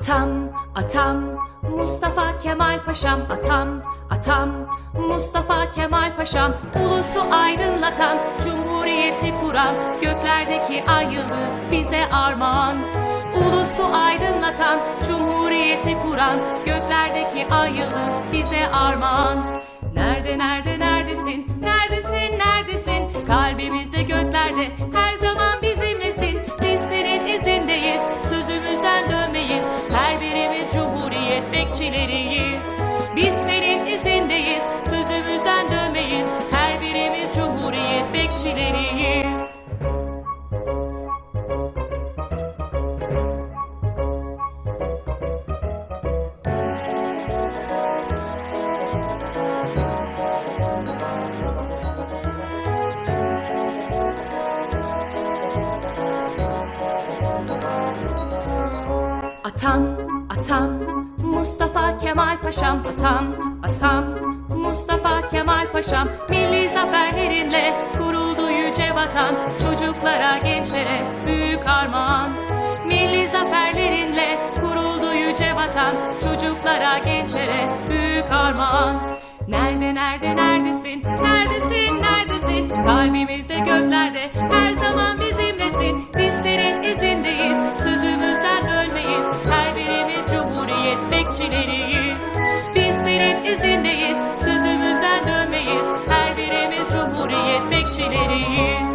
Atam, atam, Mustafa Kemal Paşam Atam, atam, Mustafa Kemal Paşam Ulusu aydınlatan, cumhuriyeti kuran Göklerdeki ay yıldız bize armağan Ulusu aydınlatan, cumhuriyeti kuran Göklerdeki ay yıldız bize armağan Nerede, nerede, neredesin? Neredesin, neredesin? Kalbimizde göklerde her zaman bekçileriyiz Biz senin izindeyiz, sözümüzden dönmeyiz. Her birimiz cumhuriyet bekçileriyiz. Atam, atam, Mustafa Kemal Paşam Atam, atam, Mustafa Kemal Paşam Milli zaferlerinle kuruldu yüce vatan. Çocuklara, gençlere büyük armağan. Milli zaferlerinle kuruldu yüce vatan. Çocuklara, gençlere büyük armağan. Nerede, nerede, neredesin? Neredesin, neredesin? Kalbimizde göklerde her cumhuriyet bekçileriyiz Biz izindeyiz, sözümüzden dönmeyiz. Her birimiz cumhuriyet bekçileriyiz